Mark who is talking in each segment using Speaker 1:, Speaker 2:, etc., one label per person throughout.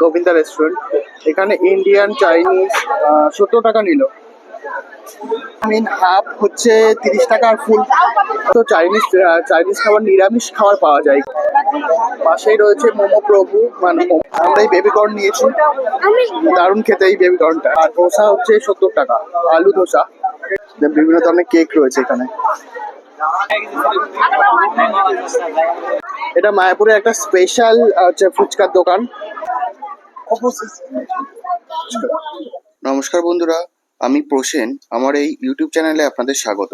Speaker 1: Govinda restaurant এখানে Indian Chinese সত্তর টাকা নিল। মিন হাফ হচ্ছে তিরিশ টাকা আর ফুল তো চাইনিজ চাইনিজ খাবার, নিরামিষ খাবার পাওয়া যায়। পাশেই রয়েছে মোমো প্রভু মানে। আমরা এই বেবি কর্ন নিয়েছি। দারুণ খেতে এই বেবি কর্নটা আর ধোসা হচ্ছে সত্তর টাকা, আলু ধোসা। বিভিন্ন ধরনের কেক রয়েছে এখানে। এটা মায়াপুরের একটা স্পেশাল হচ্ছে ফুচকার দোকান। নমস্কার বন্ধুরা, আমি প্রসেন, আমার এই ইউটিউব চ্যানেলে আপনাদের স্বাগত।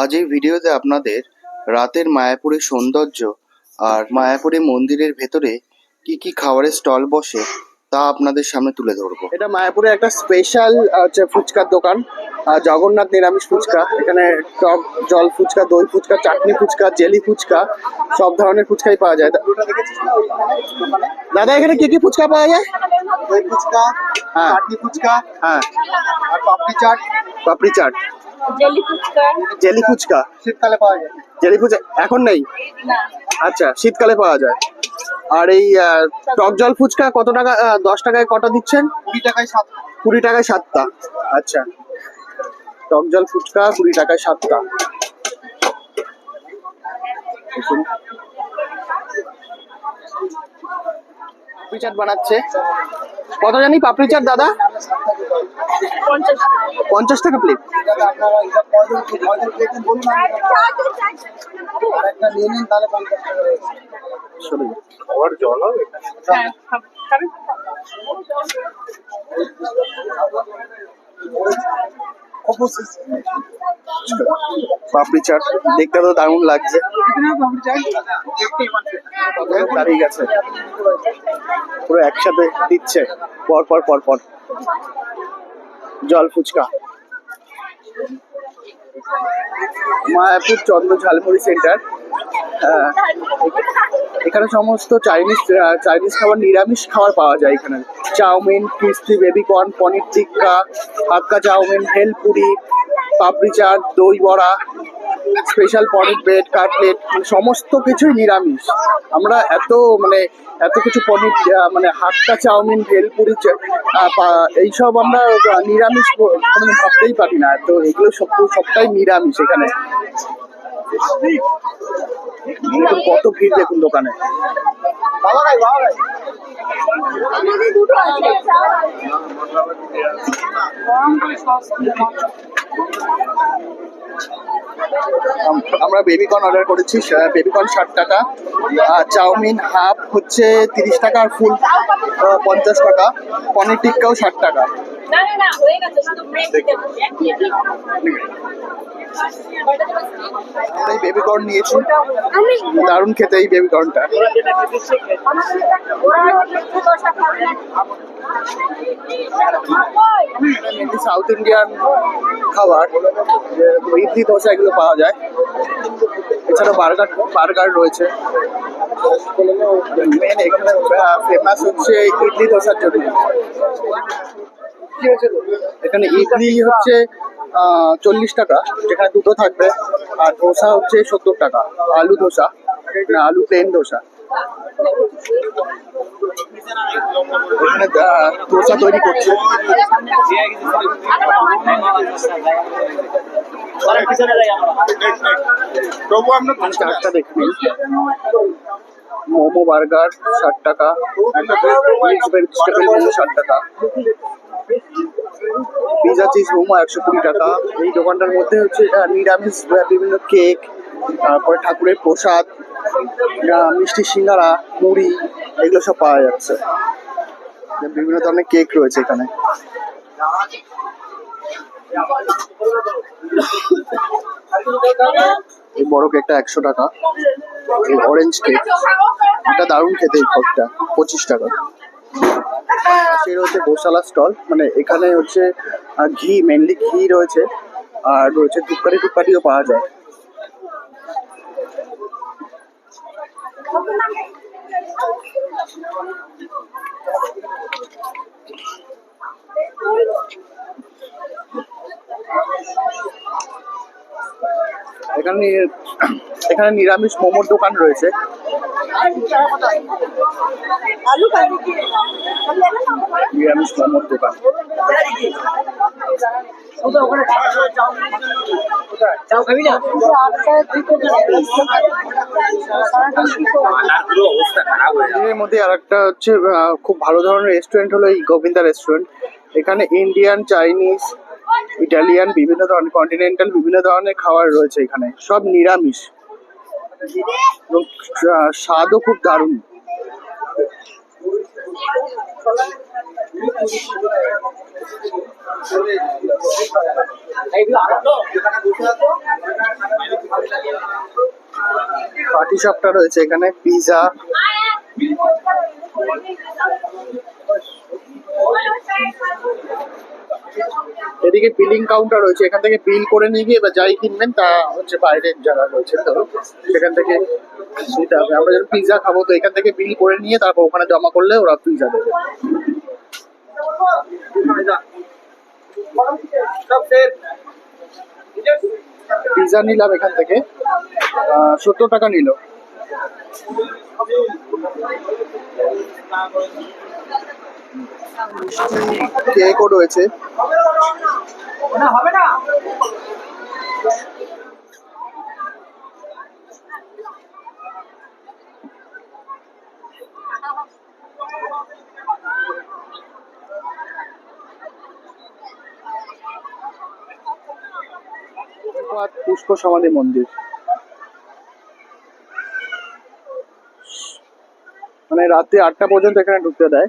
Speaker 1: আজ এই ভিডিওতে আপনাদের রাতের মায়াপুরের সৌন্দর্য আর মায়াপুরে মন্দিরের ভেতরে কি কি খাবারের স্টল বসে তা আপনাদের সামনে তুলে ধরবো। এটা মায়াপুরের একটা স্পেশাল ফুচকার দোকান। জগন্নাথ নিরামিষ ফুচকা এখানে টক জল ফুচকা দই ফুচকা চাটনি ফুচকা জেলি ফুচকা সব ধরনের ফুচকাই পাওয়া যায়। দাদা এখানে কি কি ফুচকা পাওয়া যায়?
Speaker 2: দই ফুচকা
Speaker 1: হ্যাঁ।
Speaker 2: চাটনি ফুচকা
Speaker 1: হ্যাঁ।
Speaker 2: আর পাপড়ি চাট।
Speaker 1: পাপড়ি চাট।
Speaker 3: জেলি ফুচকা।
Speaker 1: জেলি ফুচকা।
Speaker 2: শীতকালে পাওয়া যায়।
Speaker 1: জেলি ফুচকা এখন নেই?
Speaker 3: না।
Speaker 1: আচ্ছা শীতকালে পাওয়া যায়। আর এই আহ, টক জল ফুচকা কত টাকা আহ, দশ টাকায় কটা দিচ্ছেন?
Speaker 2: কুড়ি টাকায় সাত
Speaker 1: কুড়ি টাকায় সাতটা। আচ্ছা। টক জল ফুচকা কুড়ি টাকায় সাতটা। পাপড়ি চাট বানাচ্ছে। কত জানি পাপড়ি চাট দাদা?
Speaker 3: পঞ্চাশ টাকা
Speaker 1: প্লেট
Speaker 2: আপনারা
Speaker 1: পাপড়ি চাট দেখতে তো দারুণ লাগছে। দাঁড়িয়ে গেছে। পুরো একসাথে দিচ্ছে। পর পর পর পর। জল ফুচকা। মায়াপুর চন্দ্র ঝালমুড়ি সেন্টার হ্যাঁ, এখানে সমস্ত চাইনিজ চাইনিজ খাবার, নিরামিষ খাবার পাওয়া যায় এখানে। Chowmein crispy baby corn paneer tikka hakka chowmein bhelpuri papdi chaat, দই বড়া স্পেশাল পনির ব্রেড কাটলেট সমস্ত কিছুই নিরামিষ। আমরা এত মানে এত কিছু পনির মানে হাক্কা চাউমিন ভেলপুরি এইসব আমরা নিরামিষ কোনো ভাবতেই পারি না। তো এগুলো সব, সবটাই নিরামিষ এখানে। কত ভিড় দেখুন দোকানে? আমরা বেবিকর্ন অর্ডার করেছি বেবিকর্ন ষাট টাকা। আর চাউমিন হাফ হচ্ছে তিরিশ টাকা আর ফুল পঞ্চাশ টাকা। পনির টিক্কাও ষাট টাকা।
Speaker 3: না না না হয়ে গেছে শুধু
Speaker 1: এই বেবিকর্ন নিয়েছি। দারুণ খেতে এই বেবি কর্নটা সাউথ ইন্ডিয়ান খাবার ইডলি ধোসা এগুলো পাওয়া যায়। এছাড়া বার্গার বার্গার রয়েছে। মেন এখানে ফেমাস হচ্ছে ইডলি ধোসার জন্য। এখানে ইডলি হচ্ছে চল্লিশ টাকা যেখানে দুটো থাকবে আর ধোসা হচ্ছে সত্তর টাকা আলু ধোসা না আলু প্লেন ধোসা। এখানে ধোসা তৈরি করছে। চারটা দেখে নিন মোমো বার্গার ষাট টাকা। ভেজিটেবল মোমো ষাট টাকা। পিজা চিজ মোমো একশো কুড়ি টাকা। এই দোকানটার মধ্যে হচ্ছে নিরামিষ বিভিন্ন কেক, তারপরে ঠাকুরের প্রসাদ মিষ্টি সিঙ্গারা মুড়ি এগুলো সব পাওয়া যাচ্ছে। বিভিন্ন ধরনের কেক রয়েছে এখানে। এই বড় কেকটা একশো টাকা। এই অরেঞ্জ কেক। এটা দারুণ খেতে এই কেকটা পঁচিশ টাকা। সে রয়েছে গোশালা স্টল। মানে এখানে হচ্ছে ঘি মেনলি ঘি রয়েছে। আর রয়েছে টুকটারি টুকপাটিও পাওয়া যায়। এখানে এখানে নিরামিষ মোমোর দোকান রয়েছে। নিরামিষ মোমোর দোকান। এর মধ্যে আর একটা হচ্ছে খুব ভালো ধরনের রেস্টুরেন্ট হলো এই গোবিন্দা রেস্টুরেন্ট এখানে ইন্ডিয়ান চাইনিজ ইটালিয়ান বিভিন্ন ধরনের কন্টিনেন্টাল বিভিন্ন ধরনের খাবার রয়েছে এখানে। সব নিরামিষ। এবং স্বাদও খুব দারুণ। পার্টি শপটা রয়েছে এখানে পিৎজা এদিকে বিলিং কাউন্টার রয়েছে, এখান থেকে বিল করে নিয়ে গিয়ে বা যাই কিনবেন, তা হচ্ছে বাইরের যারা রয়েছে তো সেখান থেকে নিতে হবে। আমরা যখন পিৎজা খাব, তো এখান থেকে বিল করে নিয়ে তারপর ওখানে জমা করলে ওরা পিৎজা দেবে। পিৎজা নিলাম এখান থেকে সত্তর টাকা নিল। রয়েছে
Speaker 2: না হবে না।
Speaker 1: পুষ্প সমাধি মন্দির। মানে রাত্রি আটটা পর্যন্ত এখানে ঢুকতে দেয়।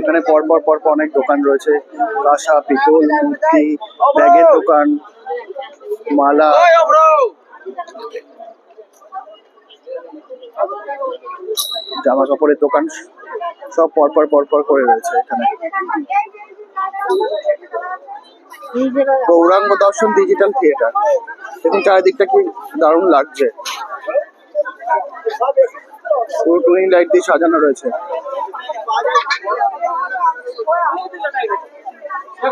Speaker 1: এখানে পরপর পরপর অনেক দোকান রয়েছে। কাঁসা, পিতল মূর্তি ব্যাগের দোকান, মালা। জামা কাপড়ের দোকান, সব পরপর পরপর করে রয়েছে এখানে। গৌরাঙ্গ দর্শন ডিজিটাল থিয়েটার দেখুন, চারিদিকটা কি দারুণ লাগছে। পুরো লাইট দিয়ে সাজানো রয়েছে। হ্যাঁ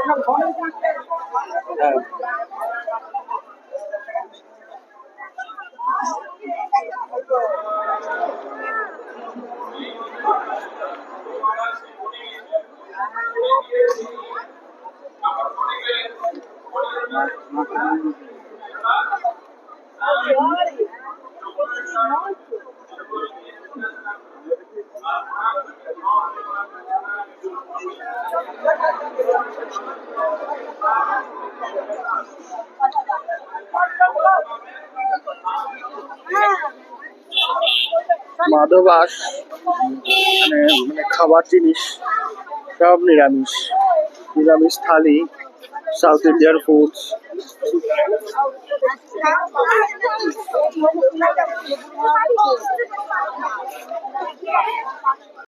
Speaker 1: মাধবাস মানে মানে খাবার জিনিস সব নিরামিষ। নিরামিষ থালি সাউথ ইন্ডিয়ার ফুডস